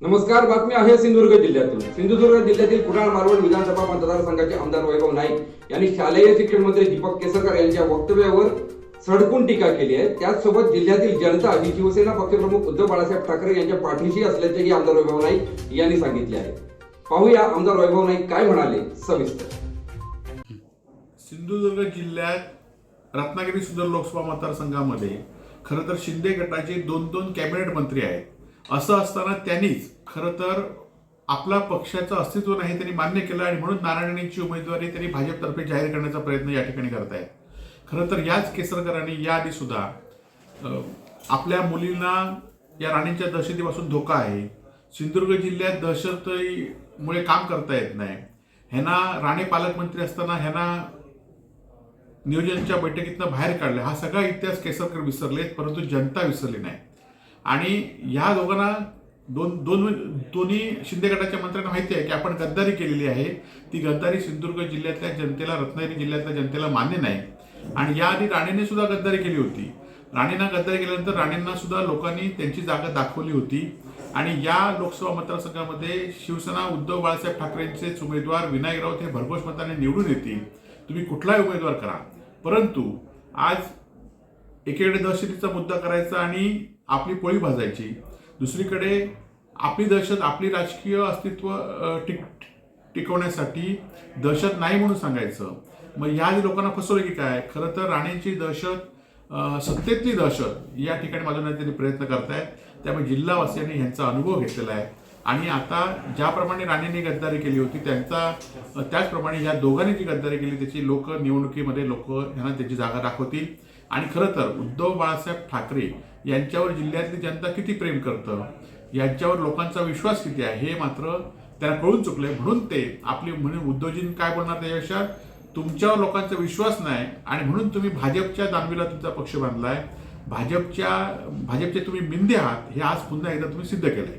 नमस्कार बातमी आहे सिंधुदुर्ग जिल्ह्यातून. सिंधुदुर्ग जिल्ह्यातील कुडाळ मारवड विधानसभा मतदारसंघाचे आमदार वैभव नाईक यांनी शालेय शिक्षण मंत्री दीपक केसरकर यांच्या वक्तव्यावर सडकून टीका केली आहे. त्याचसोबत जिल्ह्यातील जनता ही शिवसेना पक्षप्रमुख उद्धव बाळासाहेब ठाकरे यांच्या पाठीशी असल्याचेही आमदार वैभव नाईक यांनी सांगितले आहे. पाहूया आमदार वैभव नाईक काय म्हणाले सविस्तर. सिंधुदुर्ग जिल्ह्यात रत्नागिरी सुंदर लोकसभा मतदारसंघामध्ये खरं तर शिंदे गटाचे दोन दोन कॅबिनेट मंत्री आहेत. असं असताना त्यांनीच खरं तर आपला पक्षाचं अस्तित्व नाही त्यांनी मान्य केलं आणि म्हणून नारायणांची उमेदवारी त्यांनी भाजपतर्फे जाहीर करण्याचा प्रयत्न या ठिकाणी करत आहेत. खरं तर याच केसरकरांनी याआधी सुद्धा आपल्या मुलींना या राणींच्या दहशतीपासून धोका आहे. सिंधुदुर्ग जिल्ह्यात दहशतमुळे काम करता येत नाही. ह्यांना राणे पालकमंत्री असताना ह्यांना नियोजनच्या बैठकीतनं बाहेर काढलं. हा सगळा इतिहास केसरकर विसरलेत परंतु जनता विसरली नाही. आणि ह्या दोघांना दोन दोन दोन्ही शिंदे गटाच्या मंत्र्यांना माहिती आहे की आपण गद्दारी केलेली आहे. ती गद्दारी सिंधुदुर्ग जिल्ह्यातल्या जनतेला रत्नागिरी जिल्ह्यातल्या जनतेला मान्य नाही. आणि याआधी राणेने सुद्धा गद्दारी केली होती. राणेंना गद्दारी केल्यानंतर राणेंना सुद्धा लोकांनी त्यांची जागा दाखवली होती. आणि या लोकसभा मतदारसंघामध्ये शिवसेना उद्धव बाळासाहेब ठाकरेंचेच उमेदवार विनायक राऊत हे भरघोस मताने निवडून येतील. तुम्ही कुठलाही उमेदवार करा. परंतु आज एकीकडे दहशतीचा मुद्दा करायचा आणि आपली पोळी भाजायची. दुसरीकडे आपली दहशत आपली राजकीय अस्तित्व टिक टिकवण्यासाठी दहशत नाही म्हणून सांगायचं. मग ह्या लोकांना फसवलं की काय? खरं तर राणेंची दहशत सत्तेतली दहशत या ठिकाणी माझ्या त्यांनी प्रयत्न करतायत. त्यामुळे जिल्हावासियांनी ह्यांचा अनुभव घेतलेला आहे. आणि आता ज्याप्रमाणे राणेंनी गद्दारी केली होती त्यांचा त्याचप्रमाणे या दोघांनी जी गद्दारी केली त्याची लोक निवडणुकीमध्ये लोक ह्यांना त्याची जागा दाखवतील. आणि खरं तर उद्धव बाळासाहेब ठाकरे यांच्यावर जिल्ह्यातली जनता किती प्रेम करतं? यांच्यावर लोकांचा विश्वास किती आहे? हे मात्र त्यांना कळून चुकलंय. म्हणून ते आपली म्हणून उद्धवजींनी काय बोलणार त्याच्यापेक्षा तुमच्यावर लोकांचा विश्वास नाही आणि म्हणून तुम्ही भाजपच्या दानवीला तुमचा पक्ष बांधलाय. भाजपच्या भाजपचे तुम्ही मिंदे आहात. हे आज पुन्हा एकदा तुम्ही सिद्ध केलंय.